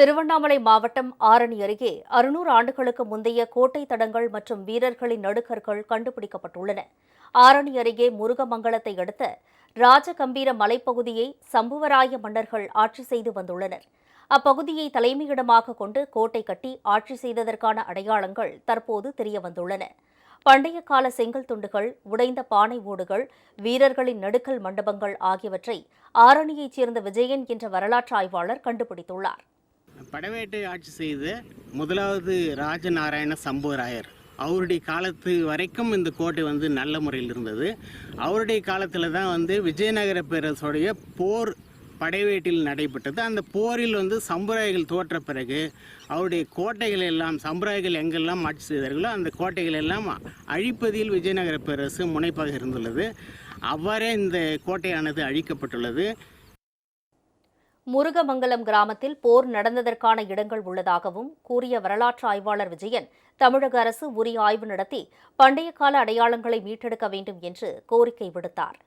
திருவண்ணாமலை மாவட்டம் ஆரணி அருகே அறுநூறு ஆண்டுகளுக்கு முந்தைய கோட்டை தடங்கள் மற்றும் வீரர்களின் நடுக்கற்கள் கண்டுபிடிக்கப்பட்டுள்ளன. ஆரணி அருகே முருகமங்கலத்தை அடுத்த ராஜகம்பீர மலைப்பகுதியை சம்புவராய மன்னர்கள் ஆட்சி செய்து வந்துள்ளனர். அப்பகுதியை தலைமையிடமாக கொண்டு கோட்டை கட்டி ஆட்சி செய்ததற்கான அடையாளங்கள் தற்போது தெரியவந்துள்ளன. பண்டைய கால செங்கல் துண்டுகள் உடைந்த பானை ஓடுகள் வீரர்களின் நடுக்கல் மண்டபங்கள் ஆகியவற்றை ஆரணியைச் சேர்ந்த விஜயன் என்ற வரலாற்று ஆய்வாளர் கண்டுபிடித்துள்ளார். படவேட்டை ஆட்சி செய்த முதலாவது ராஜநாராயண சம்புவராயர். அவருடைய காலத்து வரைக்கும் இந்த கோட்டை வந்து நல்ல முறையில் இருந்தது. அவருடைய காலத்தில் தான் வந்து விஜயநகர பேரரசுடைய போர் படைவேட்டில் நடைபெற்றது. அந்த போரில் வந்து சம்புராயிகள் தோற்ற பிறகு அவருடைய கோட்டைகள் எல்லாம் சம்புராய்கள் எங்கெல்லாம் ஆட்சி செய்தார்களோ அந்த கோட்டைகள் எல்லாம் அழிப்பதில் விஜயநகர பேரரசு முனைப்பாக இருந்துள்ளது. அவ்வாறே இந்த கோட்டையானது அழிக்கப்பட்டுள்ளது. முருகமங்கலம் கிராமத்தில் போர் நடந்ததற்கான இடங்கள் உள்ளதாகவும் கூறிய வரலாற்று ஆய்வாளர் விஜயன் தமிழக அரசு உரிய ஆய்வு நடத்தி பண்டைய கால அடையாளங்களை மீட்டெடுக்க வேண்டும் என்று கோரிக்கை விடுத்தார்.